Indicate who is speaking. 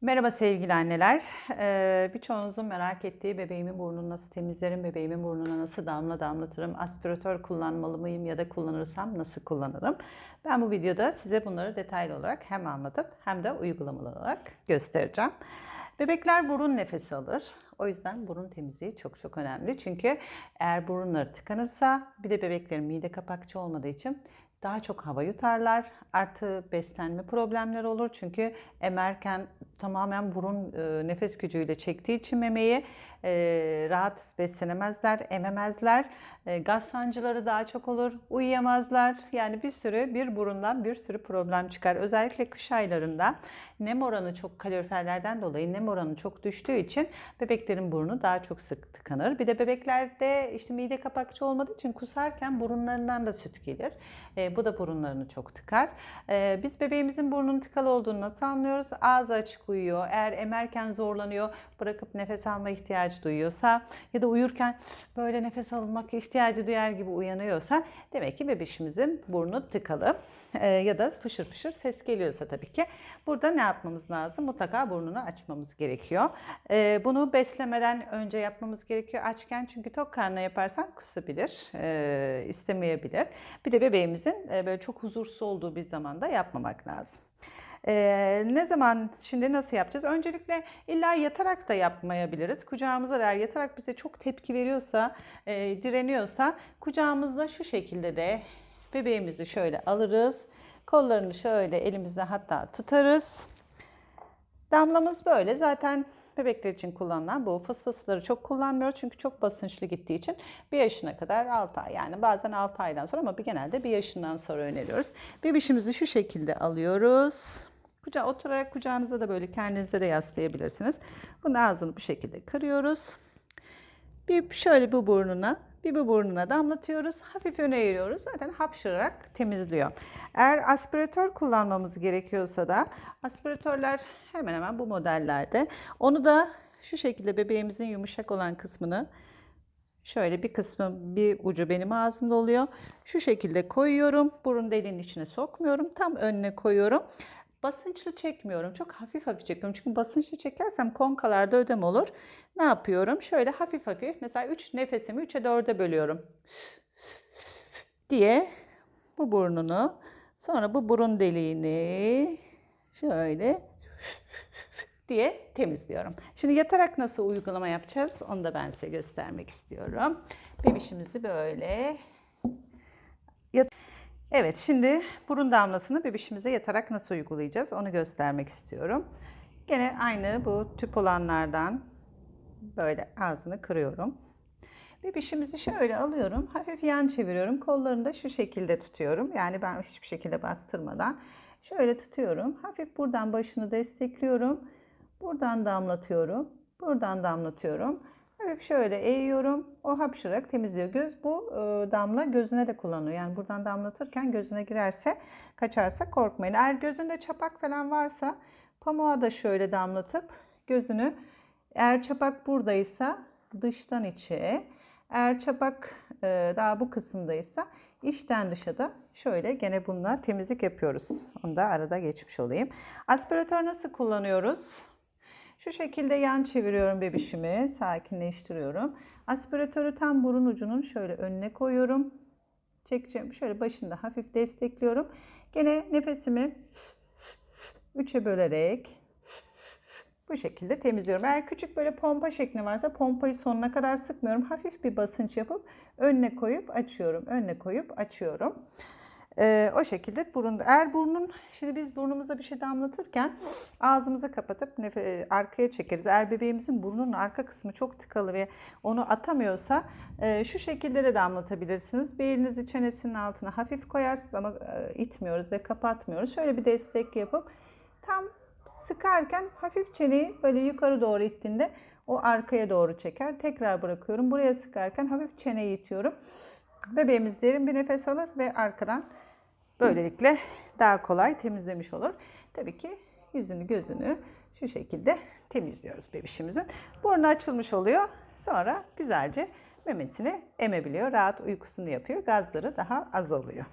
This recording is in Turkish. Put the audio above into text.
Speaker 1: Merhaba sevgili anneler. Ee, birçoğunuzun merak ettiği bebeğimin burnunu nasıl temizlerim, bebeğimin burnuna nasıl damla damlatırım, aspiratör kullanmalı mıyım ya da kullanırsam nasıl kullanırım? Ben bu videoda size bunları detaylı olarak hem anlatıp hem de uygulamalı olarak göstereceğim. Bebekler burun nefesi alır. O yüzden burun temizliği çok çok önemli. Çünkü eğer burunları tıkanırsa bir de bebeklerin mide kapakçı olmadığı için daha çok hava yutarlar. Artı beslenme problemleri olur. Çünkü emerken tamamen burun e, nefes gücüyle çektiği için memeyi e, rahat beslenemezler, ememezler. E, gaz sancıları daha çok olur. Uyuyamazlar. Yani bir sürü bir burundan bir sürü problem çıkar. Özellikle kış aylarında nem oranı çok kaloriferlerden dolayı nem oranı çok düştüğü için bebeklerin burnu daha çok sık tıkanır. Bir de bebeklerde işte mide kapakçı olmadığı için kusarken burunlarından da süt gelir. E, bu da burunlarını çok tıkar. E, biz bebeğimizin burnunun tıkalı olduğunu nasıl anlıyoruz? Ağzı açık uyuyor. Eğer emerken zorlanıyor, bırakıp nefes alma ihtiyacı duyuyorsa ya da uyurken böyle nefes almak ihtiyacı duyar gibi uyanıyorsa demek ki bebişimizin burnu tıkalı E, ya da fışır fışır ses geliyorsa tabii ki burada ne yapmamız lazım? Mutlaka burnunu açmamız gerekiyor. E, bunu beslemeden önce yapmamız gerekiyor açken çünkü tok karnına yaparsan kusabilir, e, istemeyebilir. Bir de bebeğimizin e, böyle çok huzursuz olduğu bir zamanda yapmamak lazım. Ee, ne zaman şimdi nasıl yapacağız? Öncelikle illa yatarak da yapmayabiliriz. Kucağımıza eğer yatarak bize çok tepki veriyorsa, e, direniyorsa kucağımızda şu şekilde de bebeğimizi şöyle alırız. Kollarını şöyle elimizde hatta tutarız. Damlamız böyle. Zaten bebekler için kullanılan bu fısfısları çok kullanmıyoruz çünkü çok basınçlı gittiği için bir yaşına kadar 6 ay yani bazen 6 aydan sonra ama bir genelde bir yaşından sonra öneriyoruz. Bebişimizi şu şekilde alıyoruz. Kucağa oturarak kucağınıza da böyle kendinize de yaslayabilirsiniz. Bunun ağzını bu şekilde kırıyoruz. Bir şöyle bu burnuna, bir bu burnuna damlatıyoruz. Hafif öne eğiyoruz. Zaten hapşırarak temizliyor. Eğer aspiratör kullanmamız gerekiyorsa da aspiratörler hemen hemen bu modellerde. Onu da şu şekilde bebeğimizin yumuşak olan kısmını Şöyle bir kısmı bir ucu benim ağzımda oluyor. Şu şekilde koyuyorum. Burun deliğinin içine sokmuyorum. Tam önüne koyuyorum. Basınçlı çekmiyorum. Çok hafif hafif çekiyorum. Çünkü basınçlı çekersem konkalarda ödem olur. Ne yapıyorum? Şöyle hafif hafif mesela 3 nefesimi 3'e 4'e bölüyorum. diye bu burnunu sonra bu burun deliğini şöyle diye temizliyorum. Şimdi yatarak nasıl uygulama yapacağız? Onu da ben size göstermek istiyorum. Bebişimizi böyle yat- Evet, şimdi burun damlasını bebişimize yatarak nasıl uygulayacağız? Onu göstermek istiyorum. Gene aynı bu tüp olanlardan böyle ağzını kırıyorum. Bebişimizi şöyle alıyorum. Hafif yan çeviriyorum. Kollarını da şu şekilde tutuyorum. Yani ben hiçbir şekilde bastırmadan. Şöyle tutuyorum. Hafif buradan başını destekliyorum. Buradan damlatıyorum. Buradan damlatıyorum. Hafif şöyle eğiyorum. O hapşırarak temizliyor. Göz bu e, damla gözüne de kullanıyor. Yani buradan damlatırken gözüne girerse, kaçarsa korkmayın. Eğer gözünde çapak falan varsa pamuğa da şöyle damlatıp gözünü eğer çapak buradaysa dıştan içe, eğer çapak e, daha bu kısımdaysa içten dışa da şöyle gene bununla temizlik yapıyoruz. Onu da arada geçmiş olayım. Aspiratör nasıl kullanıyoruz? Şu şekilde yan çeviriyorum bebişimi, sakinleştiriyorum. Aspiratörü tam burun ucunun şöyle önüne koyuyorum. Çekeceğim. Şöyle başında hafif destekliyorum. Gene nefesimi üçe bölerek bu şekilde temizliyorum. Eğer küçük böyle pompa şekli varsa pompayı sonuna kadar sıkmıyorum. Hafif bir basınç yapıp önüne koyup açıyorum. Önüne koyup açıyorum. Ee, o şekilde burun. Eğer burnun, şimdi biz burnumuza bir şey damlatırken ağzımızı kapatıp nefe, arkaya çekeriz. Eğer bebeğimizin burnunun arka kısmı çok tıkalı ve onu atamıyorsa e, şu şekilde de damlatabilirsiniz. Bir elinizi çenesinin altına hafif koyarsınız ama e, itmiyoruz ve kapatmıyoruz. Şöyle bir destek yapıp tam sıkarken hafif çeneyi böyle yukarı doğru ittiğinde o arkaya doğru çeker. Tekrar bırakıyorum. Buraya sıkarken hafif çeneyi itiyorum. Bebeğimiz derin bir nefes alır ve arkadan böylelikle daha kolay temizlemiş olur. Tabii ki yüzünü gözünü şu şekilde temizliyoruz bebişimizin. Burnu açılmış oluyor. Sonra güzelce memesini emebiliyor. Rahat uykusunu yapıyor. Gazları daha az oluyor.